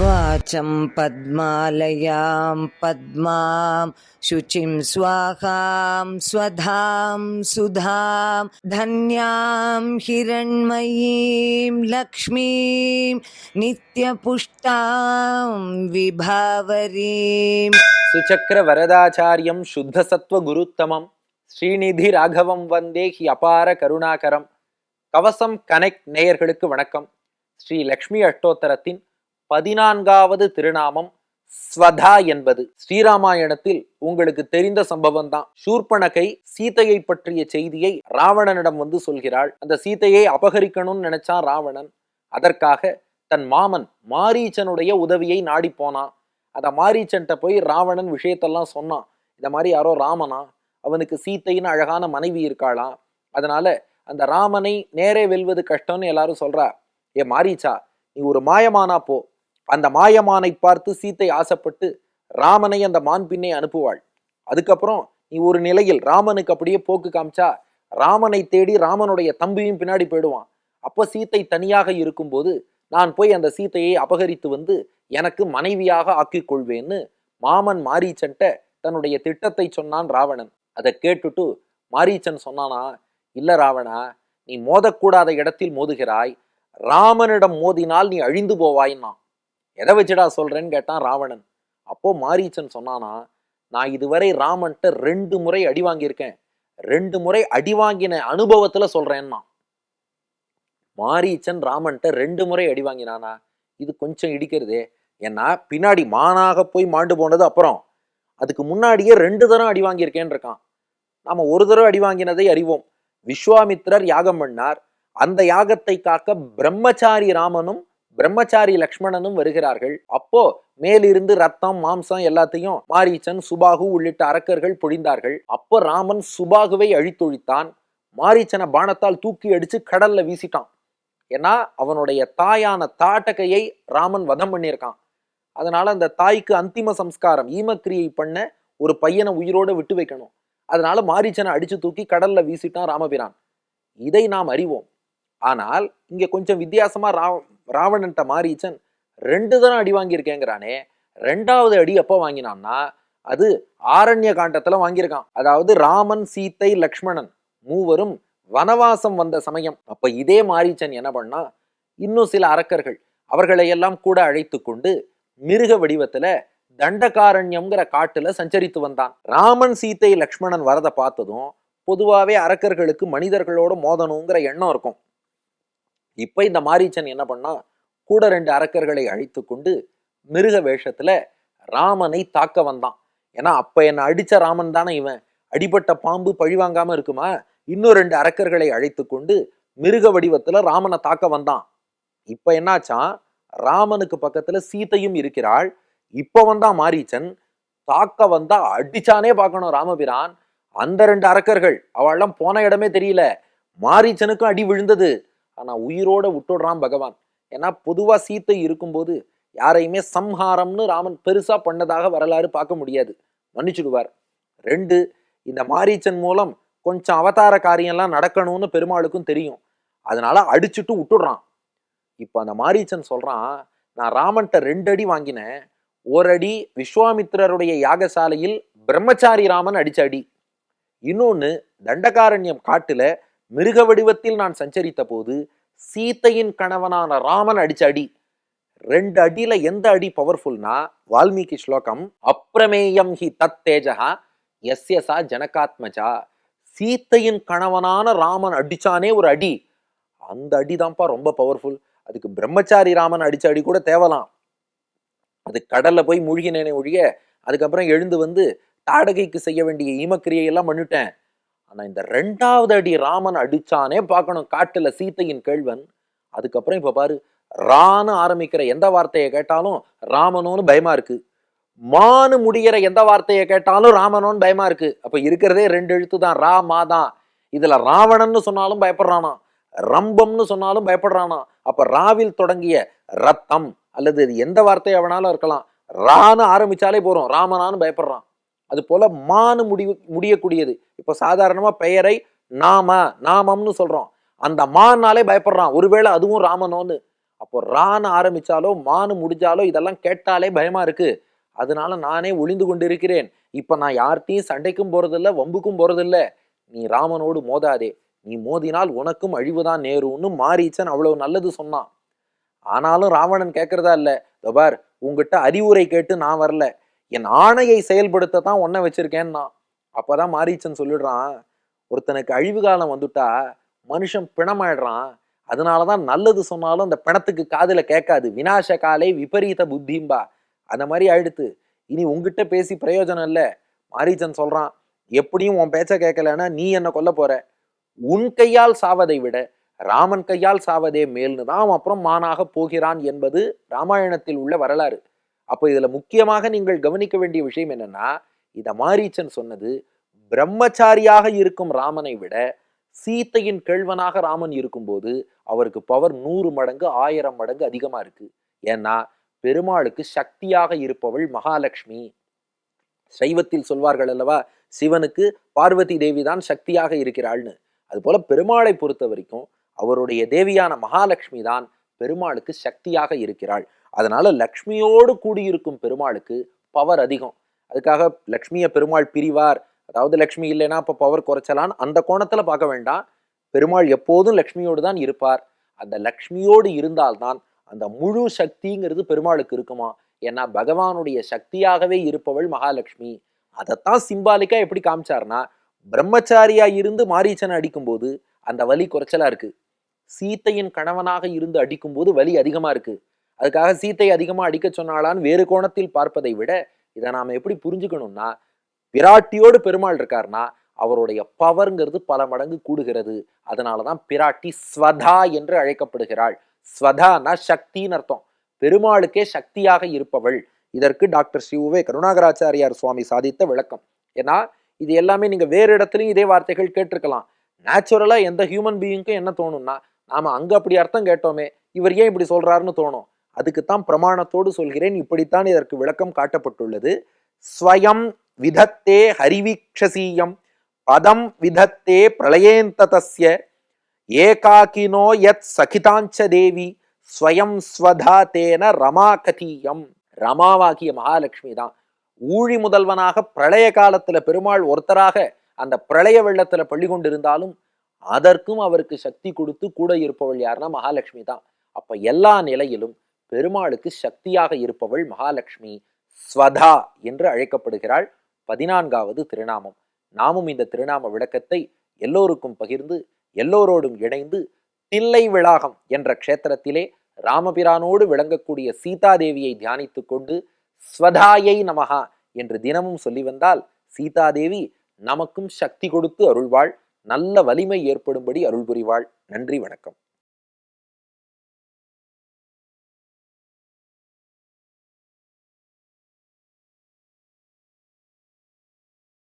వాచం పద్మాలయాం పద్మాం శుచిం స్వాహాం స్వధాం సుధాం ధన్యాం హిరణ్మయీం లక్ష్మీం నిత్యపుష్టాం విభావరీం. సుచక్ర వరదాచార్యం శుద్ధసత్వ గురుత్తమం. ஸ்ரீநிதி ராகவம் வந்தே ஹி அபார கருணாகரம். கவசம் கனெக்ட் நேயர்களுக்கு வணக்கம். ஸ்ரீ லக்ஷ்மி அஷ்டோத்தரத்தின் பதினான்காவது திருநாமம் ஸ்வதா என்பது. ஸ்ரீராமாயணத்தில் உங்களுக்கு தெரிந்த சம்பவம் தான் சூர்பனகை சீதையை பற்றிய செய்தியை ராவணனிடம் வந்து சொல்கிறாள். அந்த சீதையை அபகரிக்கணும்னு நினைச்சான் ராவணன். அதற்காக தன் மாமன் மாரீச்சனுடைய உதவியை நாடி போனான். அந்த மாரீச்சன்ட்ட போய் ராவணன் விஷயத்தெல்லாம் சொன்னான். இந்த மாதிரி யாரோ ராமனா? அவனுக்கு சீத்தைன்னு அழகான மனைவி இருக்காளாம். அதனால அந்த ராமனை நேரே வெல்வது கஷ்டம்னு எல்லாரும் சொல்றா ஏ மாரீச்சா நீ ஒரு மாயமானா போ. அந்த மாயமானை பார்த்து சீத்தை ஆசைப்பட்டு ராமனை அந்த மான் பின்னே அனுப்புவாள். அதுக்கப்புறம் நீ ஒரு நிலையில் ராமனுக்கு அப்படியே போக்கு காமிச்சா ராமனை தேடி ராமனுடைய தம்பியும் பின்னாடி போயிடுவான். அப்போ சீத்தை தனியாக இருக்கும்போது நான் போய் அந்த சீத்தையை அபகரித்து வந்து எனக்கு மனைவியாக ஆக்கிக் கொள்வேன்னு மாமன் மாரீச்சன்ட்ட தன்னுடைய திட்டத்தை சொன்னான் ராவணன். அதை கேட்டுட்டு மாரீச்சன் சொன்னானா இல்லை ராவணா நீ மோதக்கூடாத இடத்தில் மோதுகிறாய். ராமனிடம் மோதினால் நீ அழிந்து போவாய்னா எதை வச்சுடா சொல்றேன்னு கேட்டான் ராவணன். அப்போ மாரீச்சன் சொன்னானா நான் இதுவரை ராமன்ட்ட ரெண்டு முறை அடி வாங்கியிருக்கேன். ரெண்டு முறை அடி வாங்கின அனுபவத்துல சொல்றேன்னா மாரீச்சன் ராமன்ட்ட ரெண்டு முறை அடி வாங்கினானா இது கொஞ்சம் இடிக்கிறதே. ஏன்னா பின்னாடி மானாக போய் மாண்டு போனது அப்புறம். அதுக்கு முன்னாடியே ரெண்டு தரம் அடி வாங்கியிருக்கேன்னு இருக்கான் நாம ஒரு தடவை அடி வாங்கினதை அறிவோம். விஸ்வாமித்திரர் யாகம் பண்ணார். அந்த யாகத்தை காக்க பிரம்மச்சாரி ராமனும் பிரம்மச்சாரி லக்ஷ்மணனும் வருகிறார்கள். அப்போ மேலிருந்து ரத்தம் மாம்சம் எல்லாத்தையும் மாரீச்சன் சுபாகு உள்ளிட்ட அரக்கர்கள் பொழிந்தார்கள். அப்போ ராமன் சுபாகுவை அழித்தொழித்தான். மாரீச்சனை பானத்தால் தூக்கி அடிச்சு கடல்ல வீசிட்டான். ஏன்னா அவனுடைய தாயான தாட்டகையை ராமன் வதம் பண்ணியிருக்கான். அதனால அந்த தாய்க்கு அந்திம சம்ஸ்காரம் ஈமக்கிரியை பண்ண ஒரு பையனை உயிரோட விட்டு வைக்கணும். அதனால மாரீச்சனை அடிச்சு தூக்கி கடல்ல வீசிட்டான் ராமபிரான். இதை நாம் அறிவோம். ஆனால் இங்க கொஞ்சம் வித்தியாசமா ரா ராவணன்ட்ட மாரீச்சன் ரெண்டு தரம் அடி வாங்கியிருக்கேங்கிறானே. ரெண்டாவது அடி எப்போ வாங்கினான்னா அது ஆரண்ய காண்டத்துல வாங்கியிருக்கான். அதாவது ராமன் சீத்தை லக்ஷ்மணன் மூவரும் வனவாசம் வந்த சமயம். அப்ப இதே மாரீச்சன் என்ன பண்ணா இன்னும் சில அரக்கர்கள் அவர்களை எல்லாம் கூட அழைத்து கொண்டு மிருக வடிவத்துல தண்டகாரண்யம்ங்கிற காட்டுல சஞ்சரித்து வந்தான். ராமன் சீத்தை லக்ஷ்மணன் வரதை பார்த்ததும் பொதுவாகவே அரக்கர்களுக்கு மனிதர்களோட மோதணுங்கிற எண்ணம் இருக்கும். இப்போ இந்த மாரீச்சன் என்ன பண்ணா கூட ரெண்டு அரக்கர்களை அழைத்து கொண்டு மிருக வேஷத்துல ராமனை தாக்க வந்தான். ஏன்னா அப்ப என்னை அடிச்ச ராமன் தானே இவன். அடிபட்ட பாம்பு பழிவாங்காம இருக்குமா? இன்னும் ரெண்டு அரக்கர்களை அழைத்து கொண்டு மிருக வடிவத்துல ராமனை தாக்க வந்தான். இப்ப என்னாச்சான்? ராமனுக்கு பக்கத்துல சீதையும் இருக்கிறாள். இப்போ வந்தா மாரீச்சன் தாக்க வந்தா அடிச்சானே பார்க்கணும் ராமபிரான். அந்த ரெண்டு அரக்கர்கள் அவள்லாம் போன இடமே தெரியல. மாரீச்சனுக்கும் அடி விழுந்தது. ஆனா உயிரோட விட்டுடுறான் பகவான். ஏன்னா பொதுவா சீத்தை இருக்கும்போது யாரையுமே சம்ஹாரம்னு ராமன் பெருசா பண்ணதாக வரலாறு பார்க்க முடியாது. மன்னிச்சுடுவார். ரெண்டு இந்த மாரீச்சன் மூலம் கொஞ்சம் அவதார காரியம்லாம் நடக்கணும்னு பெருமாளுக்கும் தெரியும். அதனால அடிச்சுட்டு விட்டுடுறான். இப்போ அந்த மாரீச்சன் சொல்றான் நான் ராமன்ட்ட ரெண்டு அடி வாங்கினேன். ஒரு அடி விஸ்வாமித்திரருடைய யாகசாலையில் பிரம்மச்சாரி ராமன் அடிச்ச அடி. இன்னொன்று தண்டகாரண்யம் காட்டுல மிருக வடிவத்தில் நான் சஞ்சரித்த போது சீத்தையின் கணவனான ராமன் அடிச்ச அடி. ரெண்டு அடியில எந்த அடி பவர்ஃபுல்னா வால்மீகி ஸ்லோகம் அப்பிரமேயம் ஹி தத் தேஜகா எஸ்யசா ஜனகாத்மஜா சீத்தையின் கணவனான ராமன் அடிச்சானே ஒரு அடி. அந்த அடிதான்ப்பா ரொம்ப பவர்ஃபுல் அதுக்கு பிரம்மச்சாரி ராமன் அடிச்ச அடி கூட தேவலாம். அது கடல்ல போய் மூழ்கினேனே ஒழிய அதுக்கப்புறம் எழுந்து வந்து தாடகைக்கு செய்ய வேண்டிய ஈமக்கிரியையெல்லாம் பண்ணிட்டேன். ஆனா இந்த ரெண்டாவது அடி ராமன் அடிச்சானே பார்க்கணும். காட்டுல சீத்தையின் கேள்வன். அதுக்கப்புறம் இப்ப பாரு ரான்னு ஆரம்பிக்கிற எந்த வார்த்தையை கேட்டாலும் ராமனோன்னு பயமா இருக்கு. மானு முடிகிற எந்த வார்த்தையை கேட்டாலும் ராமனோன்னு பயமா இருக்கு. அப்ப இருக்கிறதே ரெண்டு எழுத்து தான். ரா மா தான் இதுல ராவணன்னு சொன்னாலும் பயப்படுறானா ரம்பம்னு சொன்னாலும் பயப்படுறானா அப்ப ராவில் தொடங்கிய ரத்தம். அல்லது அது எந்த வார்த்தையை அவனாலும் இருக்கலாம். ரான்னு ஆரம்பிச்சாலே போறோம் ராமனான்னு பயப்படுறான். அது போல மானு முடிவு முடியக்கூடியது. இப்போ சாதாரணமா பெயரை நாம நாமம்னு சொல்றோம். அந்த மானாலே பயப்படுறான். ஒருவேளை அதுவும் ராமனோன்னு. அப்போ ரான்னு ஆரம்பிச்சாலோ மானு முடிஞ்சாலோ இதெல்லாம் கேட்டாலே பயமா இருக்கு. அதனால நானே ஒளிந்து கொண்டிருக்கிறேன். இப்ப நான் யார்கிட்டையும் சண்டைக்கும் போறதில்ல வம்புக்கும் போறதில்ல. நீ ராமனோடு மோதாதே. நீ மோதினால் உனக்கும் அழிவுதான் நேரும்னு மாரீச்சன் அவ்வளவு நல்லது சொன்னான். ஆனாலும் ராவணன் கேட்கறதா இல்லை. "இதோ பார் உங்ககிட்ட அறிவுரை கேட்டு நான் வரல. என் ஆணையை செயல்படுத்த தான் உன்னை வச்சிருக்கேன்னா அப்பதான் மாரீச்சன் சொல்லிடுறான் ஒருத்தனுக்கு அழிவு காலம் வந்துட்டா மனுஷன் பிணமாயிடுறான். அதனாலதான் நல்லது சொன்னாலும் அந்த பிணத்துக்கு காதுல கேட்காது. வினாச காலை விபரீத புத்திம்பா. அந்த மாதிரி ஆயிடுத்து. இனி உங்ககிட்ட பேசி பிரயோஜனம் இல்லை. மாரீச்சன் சொல்றான் எப்படியும் உன் பேச்ச கேட்கலன்னா நீ என்ன கொல்ல போற? உன் கையால் சாவதை விட ராமன் கையால் சாவதே மேல்னு தான் அப்புறம் மானாக போகிறான் என்பது ராமாயணத்தில் உள்ள வரலாறு. அப்போ இதில் முக்கியமாக நீங்கள் கவனிக்க வேண்டிய விஷயம் என்னன்னா இதை மாரீச்சன் சொன்னது பிரம்மச்சாரியாக இருக்கும் ராமனை விட சீத்தையின் கேழ்வனாக ராமன் இருக்கும்போது அவருக்கு பவர் நூறு மடங்கு ஆயிரம் மடங்கு அதிகமாக இருக்கு. ஏன்னா பெருமாளுக்கு சக்தியாக இருப்பவள் மகாலட்சுமி சைவத்தில் சொல்வார்கள் அல்லவா சிவனுக்கு பார்வதி தேவி தான் சக்தியாக இருக்கிறாள்னு. அதுபோல பெருமாளை பொறுத்த வரைக்கும் அவருடைய தேவியான மகாலட்சுமி தான் பெருமாளுக்கு சக்தியாக இருக்கிறாள். அதனால லக்ஷ்மியோடு கூடியிருக்கும் பெருமாளுக்கு பவர் அதிகம். அதுக்காக லக்ஷ்மியை பெருமாள் பிரிவார். அதாவது லக்ஷ்மி இல்லைன்னா இப்போ பவர் குறைச்சலான்னு அந்த கோணத்தில் பார்க்க வேண்டாம். பெருமாள் எப்போதும் லக்ஷ்மியோடு தான் இருப்பார். அந்த லக்ஷ்மியோடு இருந்தால்தான் அந்த முழு சக்திங்கிறது பெருமாளுக்கு இருக்குமா? ஏன்னா பகவானுடைய சக்தியாகவே இருப்பவள் மகாலட்சுமி. அதைத்தான் சிம்பாலிக்கா எப்படி காமிச்சார்னா பிரம்மச்சாரியா இருந்து மாரீச்சனை அடிக்கும்போது அந்த வலி குறைச்சலா இருக்கு. சீத்தையின் கணவனாக இருந்து அடிக்கும்போது வலி அதிகமா இருக்கு. அதுக்காக சீத்தை அதிகமாக அடிக்க சொன்னாலான்னு வேறு கோணத்தில் பார்ப்பதை விட இதை நாம் எப்படி புரிஞ்சுக்கணும்னா பிராட்டியோடு பெருமாள் இருக்காருன்னா அவருடைய பவர்ங்கிறது பல மடங்கு கூடுகிறது. அதனாலதான் பிராட்டி ஸ்வதா என்று அழைக்கப்படுகிறாள். ஸ்வதானா சக்தின்னு அர்த்தம். பெருமாளுக்கே சக்தியாக இருப்பவள். இதற்கு டாக்டர் ஸ்ரீ உவே கருணாகராச்சாரியார் சுவாமி சாதித்த விளக்கம். ஏன்னா இது எல்லாமே நீங்கள் வேறு இடத்துலையும் இதே வார்த்தைகள் கேட்டிருக்கலாம். நேச்சுரலாக எந்த ஹியூமன் பீயிங்க்கும் என்ன தோணும்னா நாம் அங்கே அப்படி அர்த்தம் கேட்டோமே. இவர் ஏன் இப்படி சொல்கிறாருன்னு தோணும். அதுக்குத்தான் பிரமாணத்தோடு சொல்கிறேன். இப்படித்தான் இதற்கு விளக்கம் காட்டப்பட்டுள்ளது. ஸ்வயம் விதத்தே ஹரிவீக்ஷசீயம். பதம் விதத்தே பிரளயேந்ததஸ்ய. ஏகாக்கினோ யத் சகிதாஞ்ச தேவி. ஸ்வயம் ஸ்வதா தேன ரமா கதீயம் ரமாவாகிய மகாலட்சுமி தான். ஊழி முதல்வனாக பிரளய காலத்துல பெருமாள் ஒருத்தராக அந்த பிரளய வெள்ளத்துல பள்ளி கொண்டிருந்தாலும் அதற்கும் அவருக்கு சக்தி கொடுத்து கூட இருப்பவள் யாருன்னா மகாலட்சுமி தான். அப்ப எல்லா நிலையிலும் பெருமாளுக்கு சக்தியாக இருப்பவள் மகாலட்சுமி ஸ்வதா என்று அழைக்கப்படுகிறாள் பதினான்காவது திருநாமம். நாமும் இந்த திருநாம விளக்கத்தை எல்லோருக்கும் பகிர்ந்து எல்லோரோடும் இணைந்து தில்லை விளாகம் என்ற க்ஷேத்திரத்திலே ராமபிரானோடு விளங்கக்கூடிய சீதாதேவியை தியானித்து கொண்டு ஸ்வதாயை நமகா என்று தினமும் சொல்லி வந்தால் சீதாதேவி நமக்கும் சக்தி கொடுத்து அருள்வாள். நல்ல வலிமை ஏற்படும்படி அருள் புரிவாள் நன்றி வணக்கம்.